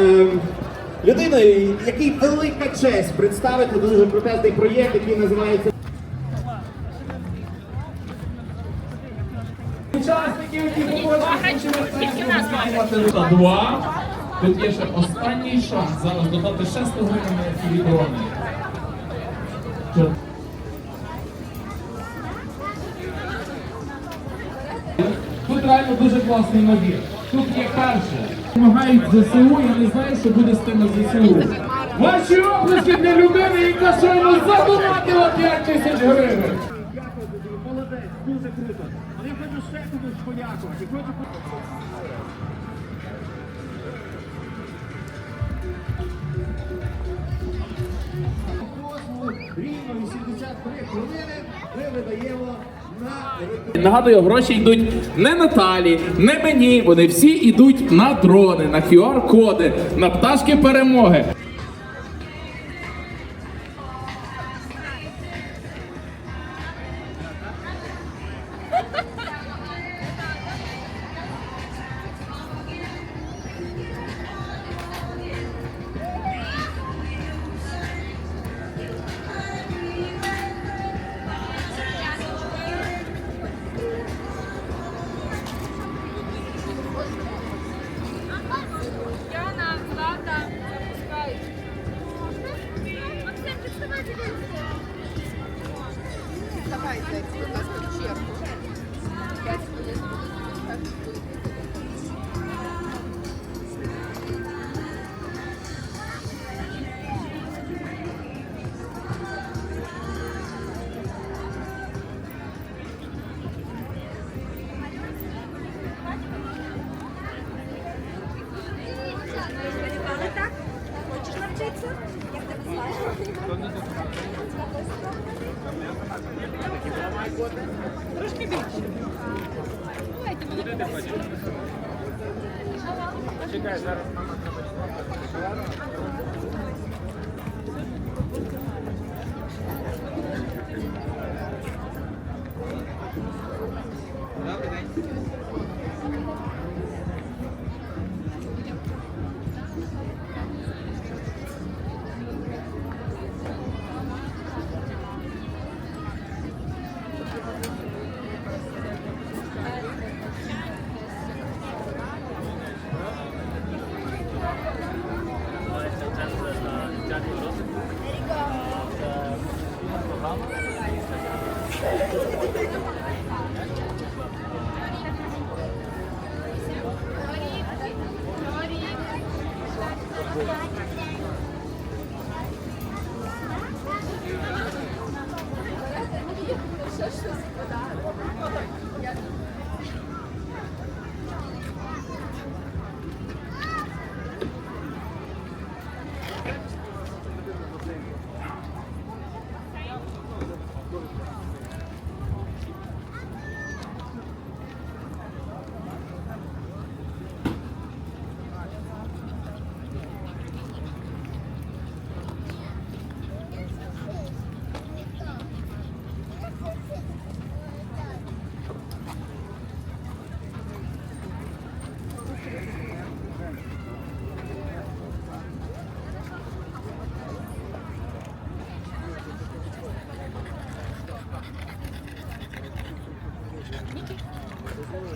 ем, людиною, який велика честь представити дуже крутезний проєкт, який називається Учасників, які походять два. Тут є ще останній шанс зараз додати ще 100 гривень на ці дрони. Тут реально дуже класний набір. Тут є перше. Помагають ЗСУ, я не знаю, що буде з тими ЗСУ. Ваші оплески для людини, яка щойно задонатила 5 тисяч гривень. Молодець, дуже круто. Але я хочу ще комусь подякувати. Хочу Рівно 83 хвилини ми видаємо Нагадую, гроші йдуть не Наталі, не мені. Вони всі йдуть на дрони, на QR-коди, на пташки перемоги. Чекай, зараз мама треба.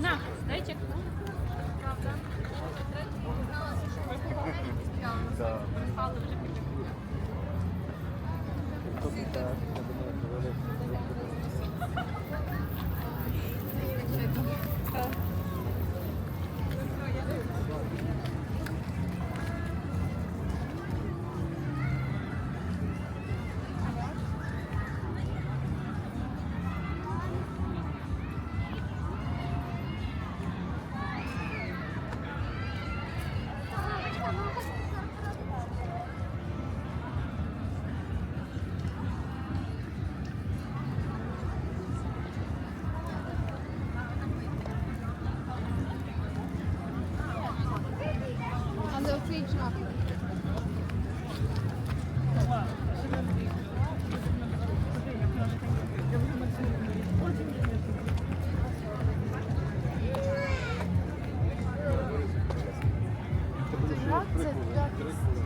На, дайте. Жах це Ти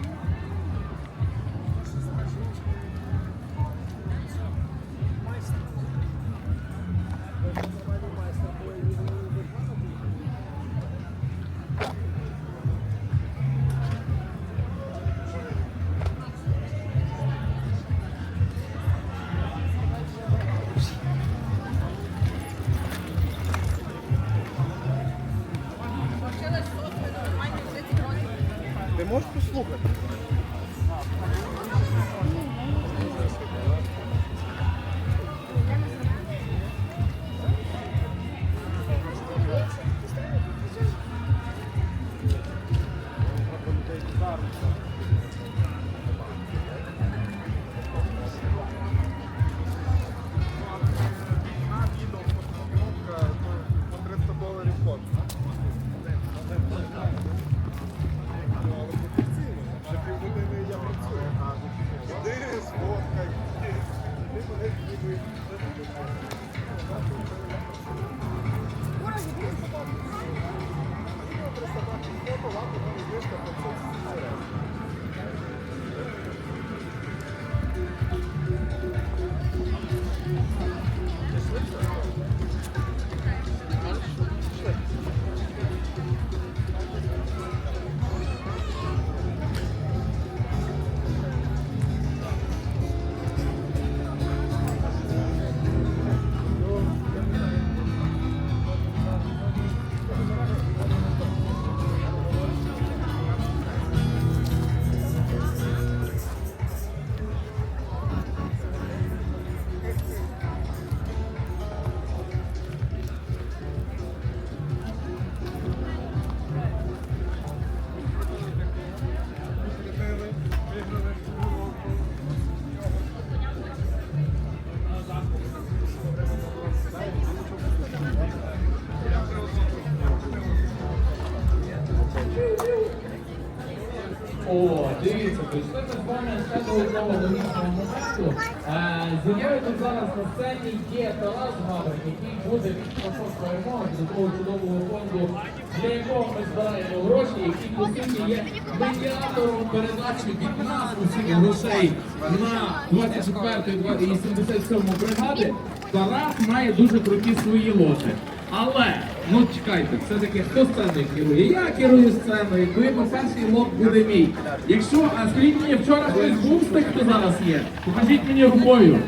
О, дивіться, прийшли ми з вами ще одного логічного моменту. Е, мною тут зараз на сцені є Тарас Гаврик, який буде від пошов перемоги до того чудового фонду, для якого ми збираємо гроші, який по суті є медіатором передачі від нас усіх грошей на 24 і 77 бригади. Тарас має дуже круті свої лоти. Але, ну чекайте, все-таки хто сценою керує? Я керую сценою, відповідно перший лоб буде мій. Якщо, а скажіть мені, вчора хтось був з тих, хто зараз є? Покажіть мені рукою.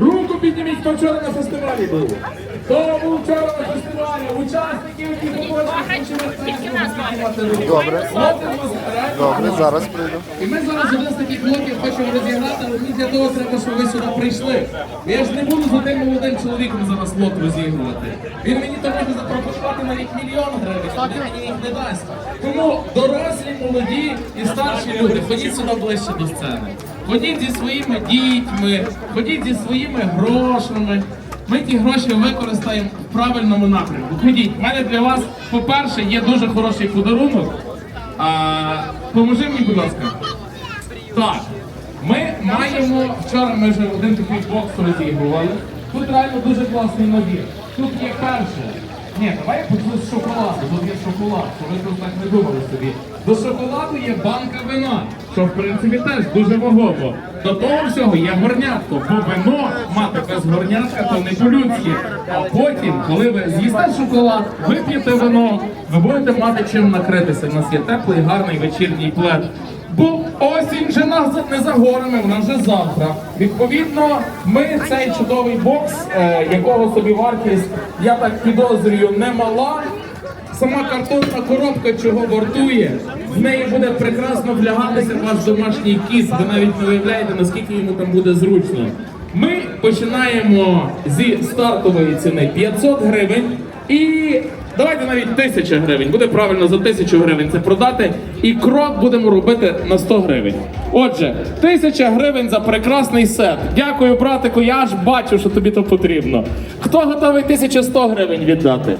Руку підніміть, хто вчора на фестивалі був. Хто був вчора на фестивалі? Учасники, які Добре. Добре, зараз прийду. І ми зараз один з таких блоків хочемо розіграти, але для того треба, щоб ви сюди прийшли. Я ж не буду за тим молодим чоловіком зараз лот розігрувати. Він мені то може запропонувати навіть мільйон гривень, а мені їх не дасть. Тому дорослі, молоді і старші люди, ходіть сюди ближче до сцени. Ходіть зі своїми дітьми, ходіть зі своїми грошами. Ми ті гроші використаємо в правильному напрямку. Ходіть, в мене для вас, по-перше, є дуже хороший подарунок. А, поможи мені, будь ласка. Так, ми маємо, вчора ми вже один такий бокс розігрували. Тут реально дуже класний набір. Тут є перше. Ні, давай почну з шоколаду, тут є шоколад, що ви тут так не думали собі. До шоколаду є банка вина, що в принципі теж дуже вагомо. До того всього є горнятко, бо вино мати без горнятка то не по-людськи. А потім, коли ви з'їсте шоколад, вип'єте вино, ви будете мати чим накритися. У нас є теплий, гарний вечірній плед. Бо осінь вже нас не за горами, вона вже завтра. Відповідно, ми цей чудовий бокс, е, якого собі вартість, я так підозрюю, не мала. Сама картонна коробка чого вартує, в неї буде прекрасно влягатися ваш домашній кіт. Ви навіть не уявляєте, наскільки йому там буде зручно. Ми починаємо зі стартової ціни 500 гривень і давайте навіть 1000 гривень. Буде правильно за 1000 гривень це продати. І крок будемо робити на 100 гривень. Отже, 1000 гривень за прекрасний сет. Дякую, братику. Я аж бачу, що тобі то потрібно. Хто готовий 1100 гривень віддати?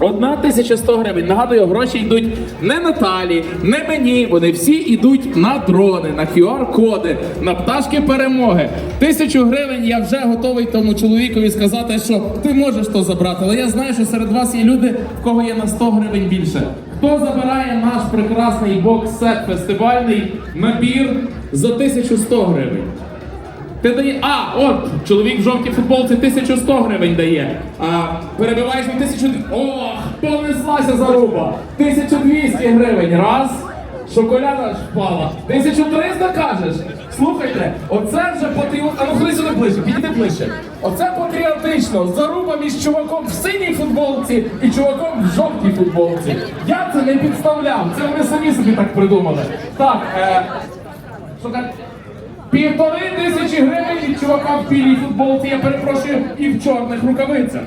Одна тисяча сто гривень. Нагадую, гроші йдуть не Наталі, не мені. Вони всі йдуть на дрони, на QR-коди, на пташки перемоги. Тисячу гривень я вже готовий тому чоловікові сказати, що ти можеш то забрати. Але я знаю, що серед вас є люди, в кого є на 100 гривень більше. Хто забирає наш прекрасний бокс-сет фестивальний набір за 1100 гривень? Ти дає. А, от, чоловік в жовтій футболці 1100 гривень дає. А перебиваєш на 1000... Ох, понеслася заруба. 1200 гривень. Раз. Шоколяда ж впала. 1300 кажеш? Слухайте, оце вже патріот. А ну ходи сюди ближче, підійди ближче. Оце патріотично. Заруба між чуваком в синій футболці і чуваком в жовтій футболці. Я це не підставляв. Це вони самі собі так придумали. Так, е, що? Півтори тисячі гривень від чувака в білій футболці, я перепрошую, і в чорних рукавицях.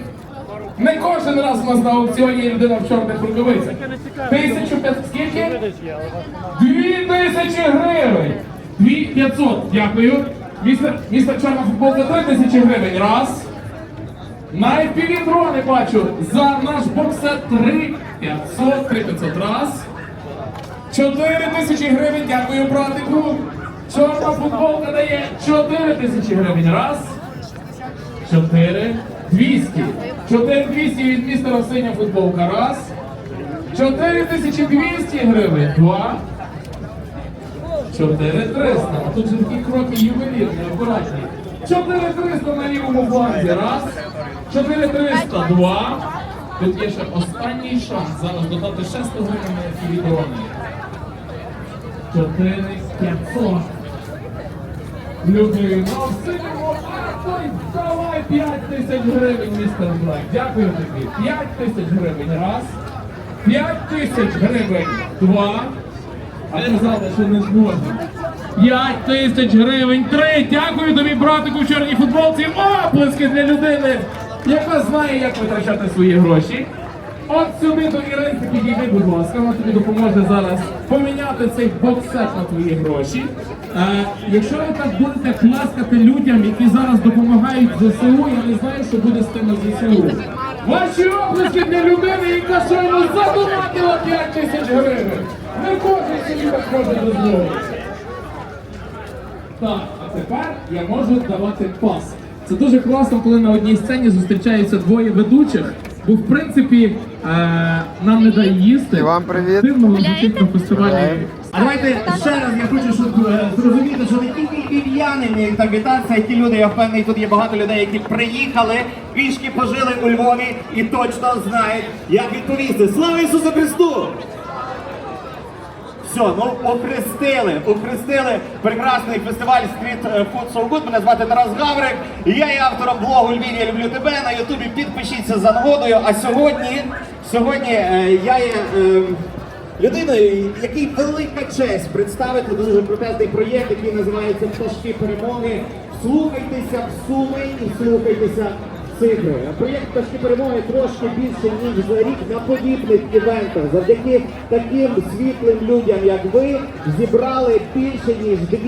Не кожен раз у нас на аукціоні є людина в чорних рукавицях. Тисячу п'ятсот. Скільки? Дві тисячі гривень! Дві п'ятсот. Дякую. Містер чорна футболка три тисячі гривень. Раз. На епівідрони бачу. За наш боксет 3 500, 3 500. Раз. 4 тисячі гривень, дякую, братику. Чорна футболка дає 4 тисячі гривень. Раз. 4. 200. 4 200 від містера синя футболка. Раз. 4 тисячі 200 гривень. Два. 4 300. А тут же такі кроки ювелірні, акуратні. 4 300 на лівому фланзі. Раз. 4 300. Два. Тут є ще останній шанс. Зараз додати ще 100 гривень на ці відрони. 4 500. Людина в синьому, а той давай 5 тисяч гривень, містер Блек. Дякую тобі. 5 тисяч гривень. Раз. 5 тисяч гривень. Два. А казали, що не зможна. 5 тисяч гривень. Три. Дякую тобі, братику, в чорній футболці. Оплески для людини, яка знає, як витрачати свої гроші. От сюди до Іринки підійди, будь ласка, вона тобі допоможе зараз поміняти цей боксет на твої гроші. Е, якщо ви так будете плескати людям, які зараз допомагають ЗСУ, я не знаю, що буде з тими ЗСУ. Ваші оплески для людини, яка щойно задонатила 5 тисяч гривень. Не кожен собі так може дозволити. Так, а тепер я можу давати пас. Це дуже класно, коли на одній сцені зустрічаються двоє ведучих, бо в принципі е, нам не дає їсти. І вам привіт. Дивно звучить на фестивалі. А давайте ще раз я хочу, щоб е, зрозуміти, що не тільки львів'яни вміють так вітатися, й ті люди, я впевнений, тут є багато людей, які приїхали, пішки пожили у Львові і точно знають, як відповісти. Слава Ісусу Христу! Все, ну охрестили, охрестили прекрасний фестиваль Street Food So Good. Мене звати Тарас Гаврик. І я є автором блогу Львів, я люблю тебе. На Ютубі підпишіться за нагодою. А сьогодні, сьогодні е, я є е, людиною, якій велика честь представити дуже крутезний проєкт, який називається Пташки перемоги. Слухайтеся в суми і слухайтеся цифри. Проєкт «Пташки перемоги трошки більше ніж за рік на подібних івентах. Завдяки таким світлим людям, як ви, зібрали більше ніж 200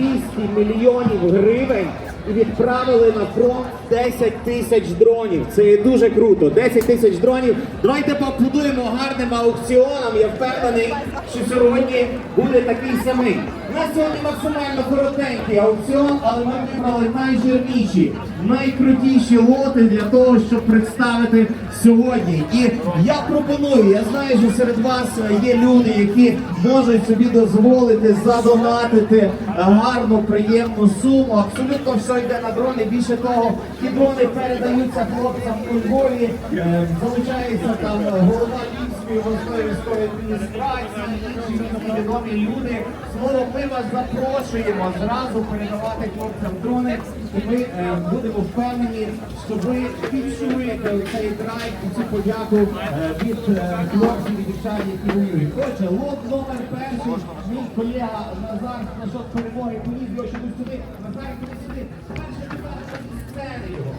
мільйонів гривень і відправили на фронт 10 тисяч дронів. Це є дуже круто. 10 тисяч дронів. Давайте поаплодуємо гарним аукціонам. Я впевнений, що сьогодні буде такий самий. У нас сьогодні максимально коротенький аукціон, але ми вибрали найжирніші, найкрутіші лоти для того, щоб представити сьогодні. І я пропоную, я знаю, що серед вас є люди, які можуть собі дозволити задонатити гарну, приємну суму. Абсолютно все йде на дрони. Більше того, ті дрони передаються хлопцям у Львові, е, залучається там голова Львівської обласної адміністрації, інші відомі люди. Слово, ми вас запрошуємо зразу передавати хлопцям дрони, і ми е, будемо впевнені, що ви відчуєте цей драйв і цю подяку е, від е, хлопців і дівчат, які воюють. Отже, лот номер перший, мій колега Назар Нашот перемоги, поніс його сюди. Назар, сюди. Перше питання сцени його.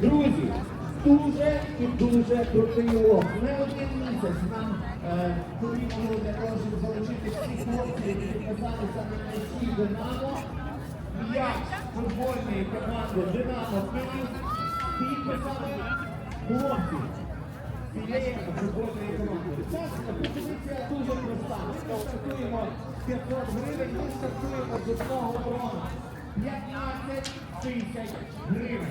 Друзі, дуже і дуже крутий лот. Не один місяць нам е, потрібно для того, щоб залучити всіх хлопців, які підписалися на м'ячі Динамо. М'яч футбольної команди Динамо Київ підписали хлопці. Цієї футбольної команди. Це пропозиція дуже проста. Ми стартуємо 500 гривень, ми стартуємо з одного брона. 15 тисяч гривень.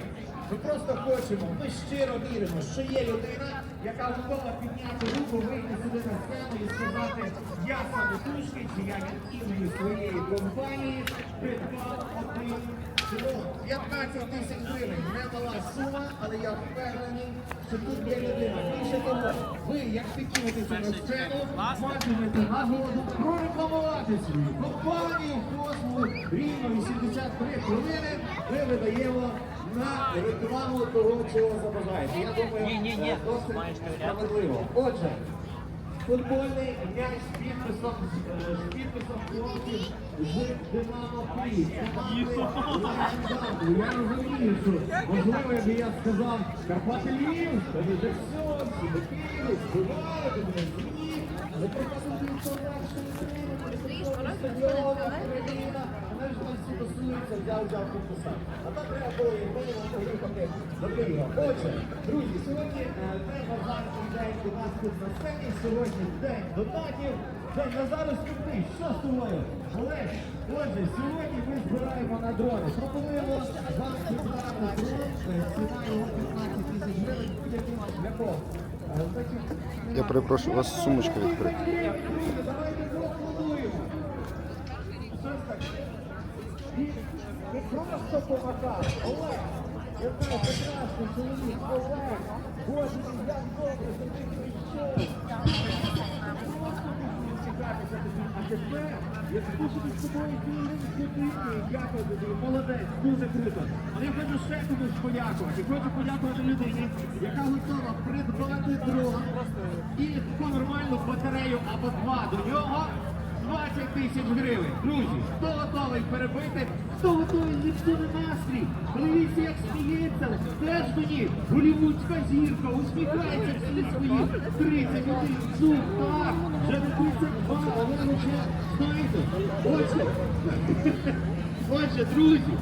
Ми просто хочемо, ми щиро віримо, що є людина, яка готова підняти руку, вийти сюди на сцену і сказати, я самотужки, чи я від імені своєї компанії придбав один дрон. 15 тисяч гривень, не мала сума, але я впевнений, що тут є людина. Більше того, ви, як підкинетеся на сцену, матимете нагоду прорекламувати свою компанію Космос рівно 83 хвилини. Ми видаємо на рекламу того, чого забажаєте. Я думаю, е, досить справедливо. Отже, футбольний м'яч з підписом, е, з підписом хлопців з Динамо Київ. Я розумію, що можливо, якби я сказав Карпати Львів, то ви вже все, всі до Києва, збивали, мене зміни, стадіон, Україна, вони всі тусуються, взяв, взяв, підписав. А так треба було і минуло поїхати до Києва. Отже, друзі, сьогодні день Назарський день у нас тут на сцені, сьогодні день донатів, день Назару Скупний, що з тобою? Олег, отже, сьогодні ми збираємо на дрони. Пропонуємо вам придбати дрон, е, ціна його 15 тисяч гривень, шляхом. Е, значить, Я перепрошую, у вас сумочка відкрита. Давайте поаплодуємо. Що ж так? Не просто помагав. Олег, який прекрасний чоловік, Олег. Боже як добре, що ти прийшов. Тобі. А тепер я спущусь з тобою цілим години. Дякую тобі, молодець, дуже круто. Але я хочу ще комусь подякувати. Хочу подякувати людині, яка готова придбати дрон і таку нормальну батарею або два до нього. 20 тисяч гривень. Друзі, хто готовий перебити, хто готовий зіпсути настрій? Подивіться, як сміється. Теж мені голівудська зірка, усміхається всі свої 31 зуб. Так, вже не 32, а ви вже знаєте. Отже, отже, друзі,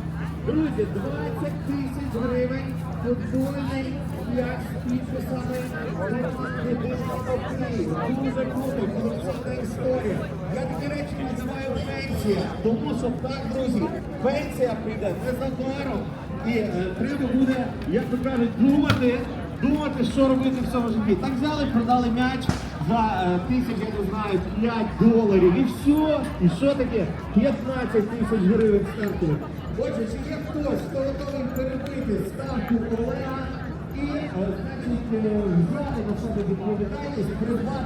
друзі, 20 тисяч гривень футбольний Я такі речі називаю пенсія, тому що так, друзі, пенсія прийде незабаром. І треба буде, як то кажуть, думати, думати, що робити в цьому житті. Так взяли, продали м'яч за тисяч, я не знаю, 5 доларів і все. І що таке? 15 тисяч гривень стартує. Отже, чи є хтось, хто готовий перебити ставку Олега і, е, значить, е, взяти на себе відповідальність, придбати